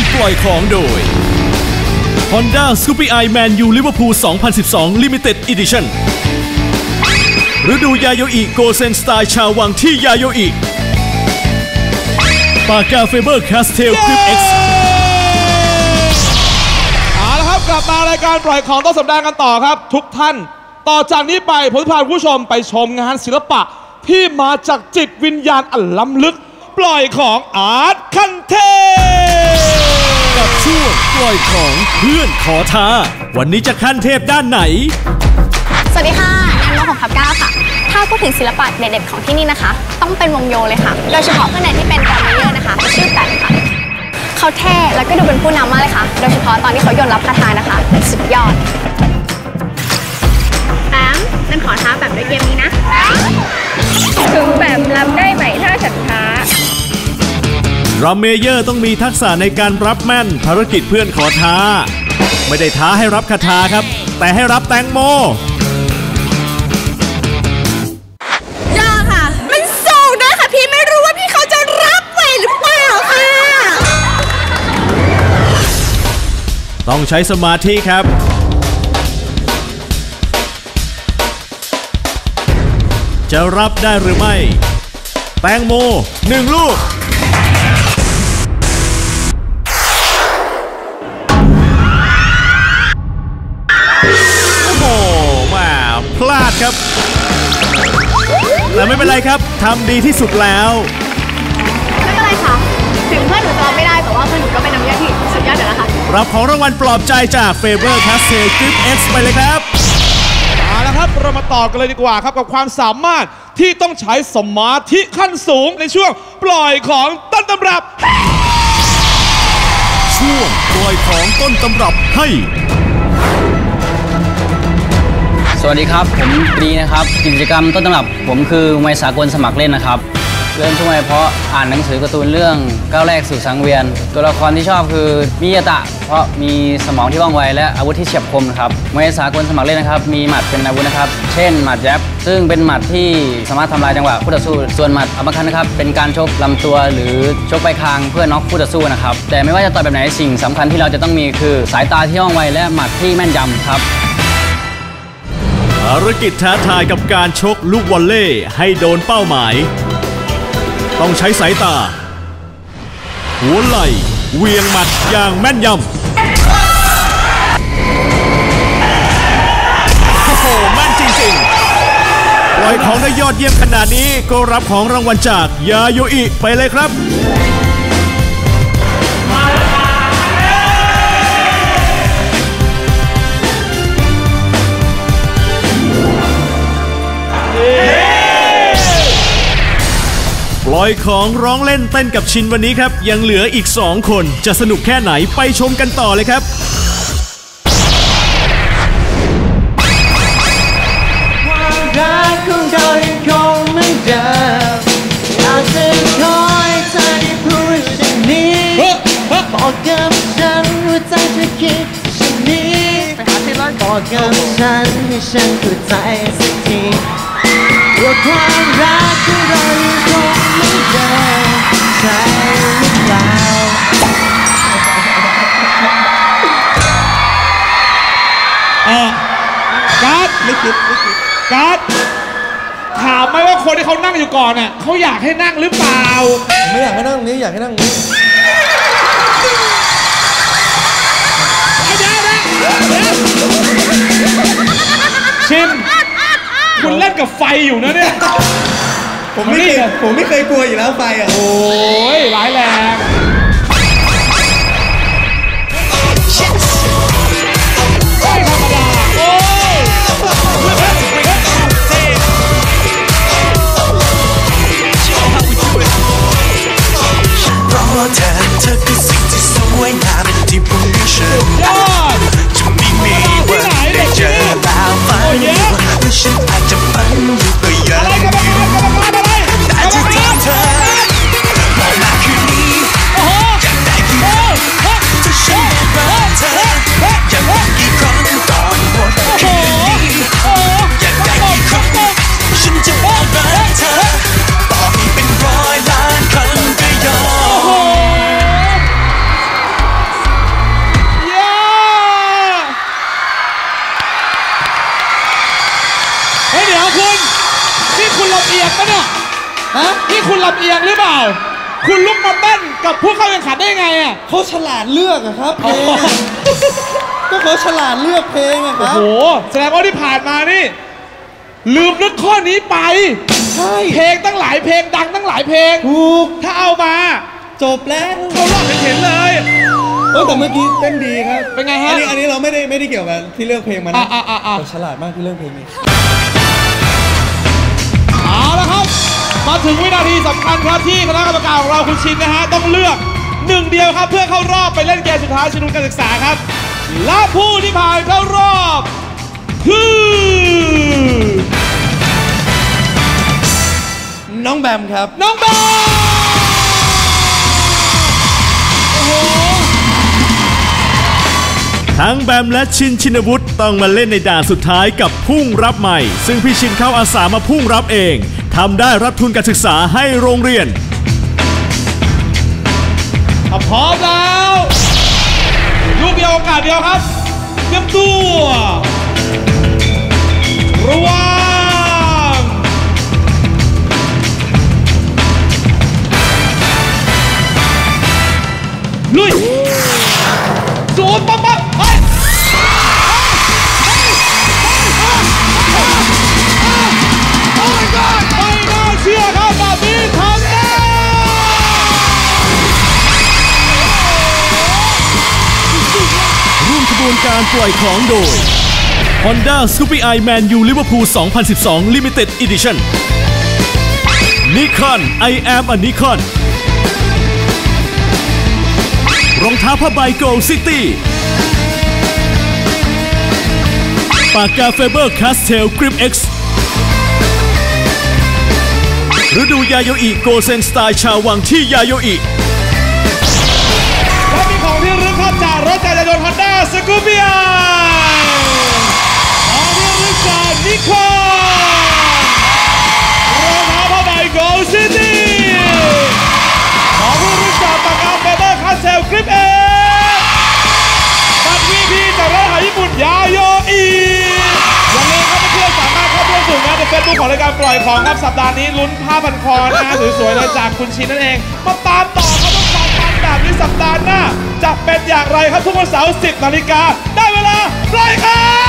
มปล่อยของโดย Honda Scoopy i Man U Liverpool 2012 Limited Edition ฤดูยาโยอิโกเซนสไตล์ชาววังที่ยาโยอิปากกาเฟเบอร์คาสเทลคลิป X เอาละครับกลับมารายการปล่อยของต้นสัปดาห์กันต่อครับ ทุกท่าน ต่อจากนี้ไปผมจะพาผู้ชมไปชมงานศิลปะ ที่มาจากจิตวิญญาณอันล้ำลึก ปล่อยของอาร์ตคันเท ช่วงปล่อยของเพื่อนขอท้า วันนี้จะขั้นเทพด้านไหน สวัสดีค่ะแอมโนของพับเก้าค่ะ ถ้าพูดถึงศิลปะเด็ดๆของที่นี่นะคะ ต้องเป็นวงโยเลยค่ะ โดยเฉพาะข้างในที่เป็นกราเมเยอร์นะคะชื่อแปมค่ะเขาเท่แล้วก็ดูเป็นผู้นำมากเลยค่ะ โดยเฉพาะตอนที่เขาโยนรับคาถานะคะ สุดยอดแปมนั่นขอท้าแบบด้วยเกมนี้นะ ถึงแบบรับได้ไหมถ้าฉันท้า รัมเมเยอร์ต้องมีทักษะในการรับแม่นภารกิจเพื่อนขอท้า ไม่ได้ท้าให้รับคาถาครับ แต่ให้รับแตงโม ยากค่ะ มันสูงด้วยค่ะพี่ไม่รู้ว่าพี่เขาจะรับไหวหรือเปล่าค่ะ ต้องใช้สมาธิครับ จะรับได้หรือไม่ แตงโมหนึ่งลูก แต่ไม่เป็นไรครับทำดีที่สุดแล้วไม่เป็นไรค่ะ ถึงเพื่อนหนูจะรับไม่ได้แต่ว่าเพื่อนหนูก็เป็นน้ำยาที่สุดยอดอยู่แล้วค่ะรับของรางวัลปลอบใจจาก Faber Castell Grip X ไปเลยครับเอาละครับเรามาต่อกันเลยดีกว่าครับกับความสามารถที่ต้องใช้สมาธิขั้นสูงในช่วงปล่อยของต้นตำรับ ช่วงปล่อยของต้นตำรับให้ สวัสดีครับ ผมตรีนะครับ กิจกรรมต้นตำรับ ผมคือมวยสากลสมัครเล่นนะครับ เริ่มช่วยเพราะอ่านหนังสือการ์ตูนเรื่องก้าวแรกสู่สังเวียน ตัวละครที่ชอบคือมิยาตะ เพราะมีสมองที่ว่องไวและอาวุธที่เฉียบคมครับมวยสากลสมัครเล่นนะครับ มีหมัดเป็นอาวุธนะครับ เช่นหมัดแยบซึ่งเป็นหมัดที่สามารถทำลายจังหวะคู่ต่อสู้ ส่วนหมัดอัปคัตนะครับ เป็นการชกลำตัวหรือชกไปคางเพื่อน็อกคู่ต่อสู้นะครับ แต่ไม่ว่าจะต่อยแบบไหนสิ่งสำคัญที่เราจะต้องมีคือสายตาที่ว่องไวและหมัดที่แม่นยำครับารกิจท้าทายกับการชกลูกวอลเล่ให้โดนเป้าหมาย ต้องใช้สายตา หัวไหล่เวียงหมัดอย่างแม่นยำ โอ้โหแม่นจริงๆปล่อยของได้ยอดเยี่ยมขนาดนี้ก็รับของรางวัลจากยาโยอิไปเลยครับ ลอยของร้องเล่นเต้นกับชินวันนี้ครับ ยังเหลืออีก 2 คน จะสนุกแค่ไหนไปชมกันต่อเลยครับรักของเรายังคงเหมือนเดิมอยากจะขอให้เธอได้พูดเช่นนี้บอกกับฉันว่าใจเธอคิดเช่นนี้บอกกับฉันให้ฉันเข้าใจสักทีว่าความรักของเรายังคง ไม่คิดไม่คิดการ์ดถามไหมว่าคนที่เขานั่งอยู่ก่อนน่ะเขาอยากให้นั่งหรือเปล่า ไม่อยากให้นั่งตรงนี้อยากให้นั่งตรงนี้ชินคุณเล่นกับไฟอยู่นะเนี่ย ผมไม่เคยผมไม่เคยกลัวอยู่แล้วไฟอะ โอ้ย นี่คุณลำเอียงหรือเปล่า คุณลุกมาเต้นกับผู้เข้าแข่งขันได้ยังไงอะ เขาฉลาดเลือกอะครับเพลงอะก็เขาฉลาดเลือกเพลงอะคโอ้รับ โห แสดงว่าที่ผ่านมานี่ ลืมนึกข้อนี้ไป ใช่เพลงตั้งหลายเพลงดังตั้งหลายเพลง ถูกถ้าเอามาจบแล้วเขารอบเห็นๆเลย เออแต่เมื่อกี้เต้นดีครับเป็นไงฮะอันนี้อันนี้เราไม่ได้ไม่ได้เกี่ยวกับที่เลือกเพลงมานะอะอะอะอะ แต่ฉลาดมากที่เลือกเพลงนี้ มาถึงวินาทีสำคัญครับที่คณะกรรมการของเราคุณชินนะฮะต้องเลือกหนึ่งเดียวครับเพื่อเข้ารอบไปเล่นเกมสุดท้ายชิงทุนการศึกษาครับ และผู้ที่ผ่านเข้ารอบคือน้องแบมครับ น้องแบมโอ้โหทั้งแบมและชินชินวุฒิต้องมาเล่นในด่านสุดท้ายกับพุ่งรับใหม่ ซึ่งพี่ชินเข้าอาสามาพุ่งรับเองทำได้รับทุนการศึกษาให้โรงเรียนถ้าพร้อมแล้วลูกเดียวโอกาสเดียวครับเตรียมตัวระวังลุยสูนปั๊บปั๊บ การปล่อยของโดย Honda Scoopy i Man U Liverpool 2012 Limited Edition Nikon I am a Nikon รองเท้าผ้าใบ Go City ปากกาเฟเบอร์คาสเทลกริป X ฤดูยาโยอิโกเซนสไตล์ชาววังที่ยาโยอิและมีของที่ระลึกครับจากรถจักรยานยนต์ฮอนด้า สกูปี้ของที่ระลึกจากนิคอนรองเท้าผ้าใบโกลซิตี้ของที่ระลึกจากปากกาเฟเบอร์คาเซลกริปเอบัตรวีพีจากร้านอาหารญี่ปุ่นยาโยอีวันนี้ครับเพื่อนๆสามารถเข้าร่วมสู่งานในเฟซบุ๊กของรายการปล่อยของครับสัปดาห์นี้ลุ้นผ้าพันคอนะสวยๆเลยจากคุณชินนั่นเอง มาตามต่อครับต้องความมันแบบนี้สัปดาห์หน้า จะเป็นอย่างไรครับทุกวันเสาร์10นาฬิกาได้เวลาปล่อยครับ